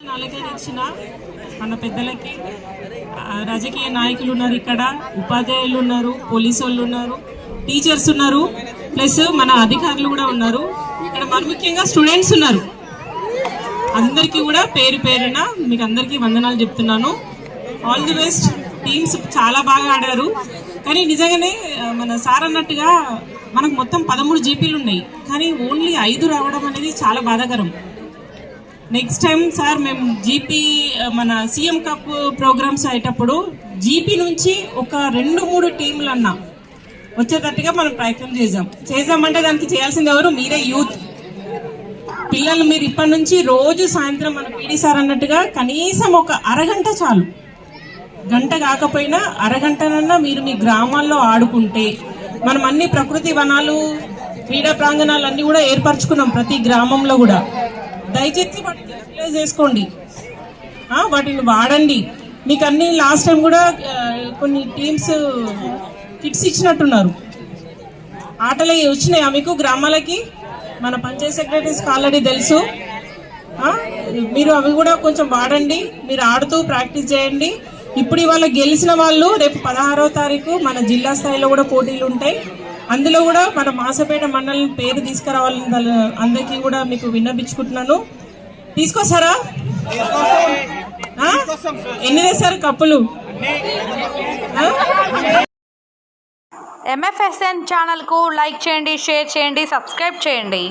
అలకరించిన మన పెద్దలకి రాజకీయ నాయకులు ఉన్నారు ఇక్కడ ఉపాధ్యాయులు ఉన్నారు పోలీసు వాళ్ళు ఉన్నారు టీచర్స్ ఉన్నారు ప్లస్ మన అధికారులు కూడా ఉన్నారు. ఇక్కడ మన ముఖ్యంగా స్టూడెంట్స్ ఉన్నారు. అందరికీ కూడా పేరు పేరున మీకు అందరికీ వందనాలు చెప్తున్నాను. ఆల్ ది బెస్ట్ టీమ్స్ చాలా బాగా ఆడారు. కానీ నిజంగానే మన సార్ అన్నట్టుగా మనకు మొత్తం పదమూడు జీపీలు ఉన్నాయి. కానీ ఓన్లీ ఐదు రావడం అనేది చాలా బాధాకరం. నెక్స్ట్ టైం సార్ మేము జీపీ మన సీఎం కప్ ప్రోగ్రామ్స్ అయ్యేటప్పుడు జీపీ నుంచి ఒక రెండు మూడు టీంలు అన్నా వచ్చేటట్టుగా మనం ప్రయత్నం చేద్దాం. చేసామంటే దానికి చేయాల్సింది ఎవరు? మీరే యూత్. పిల్లలు మీరు ఇప్పటి నుంచి రోజు సాయంత్రం మన పీడీ సార్ అన్నట్టుగా కనీసం ఒక అరగంట చాలు. గంట కాకపోయినా అరగంటనన్నా మీరు మీ గ్రామాల్లో ఆడుకుంటే మనం అన్ని ప్రకృతి వనాలు క్రీడా ప్రాంగణాలు అన్నీ కూడా ఏర్పరచుకున్నాం ప్రతి గ్రామంలో కూడా. దయచేసి వాటిని యూటిలైజ్ చేసుకోండి. వాటిని వాడండి. మీకు అన్ని లాస్ట్ టైం కూడా కొన్ని టీమ్స్ కిట్స్ ఇచ్చినట్టున్నారు. ఆటలు అవి వచ్చినాయా మీకు గ్రామాలకి? మన పంచాయత్ సెక్రటరీస్కి ఆల్రెడీ తెలుసు. మీరు అవి కూడా కొంచెం వాడండి. మీరు ఆడుతూ ప్రాక్టీస్ చేయండి. ఇప్పుడు ఇవాళ గెలిచిన వాళ్ళు రేపు పదహారవ తారీఖు మన జిల్లా స్థాయిలో కూడా పోటీలు ఉంటాయి. అందులో కూడా మన మాసపేట మండలం పేరు తీసుకురావాలని అందరికీ కూడా మీకు విన్నపించుకుంటున్నాను. తీసుకొస్తారా? ఎన్ని తెస్తారు కప్పులు? ఎంఎఫ్ఎస్ఎన్ ఛానల్కు లైక్ చేయండి షేర్ చేయండి సబ్స్క్రైబ్ చేయండి.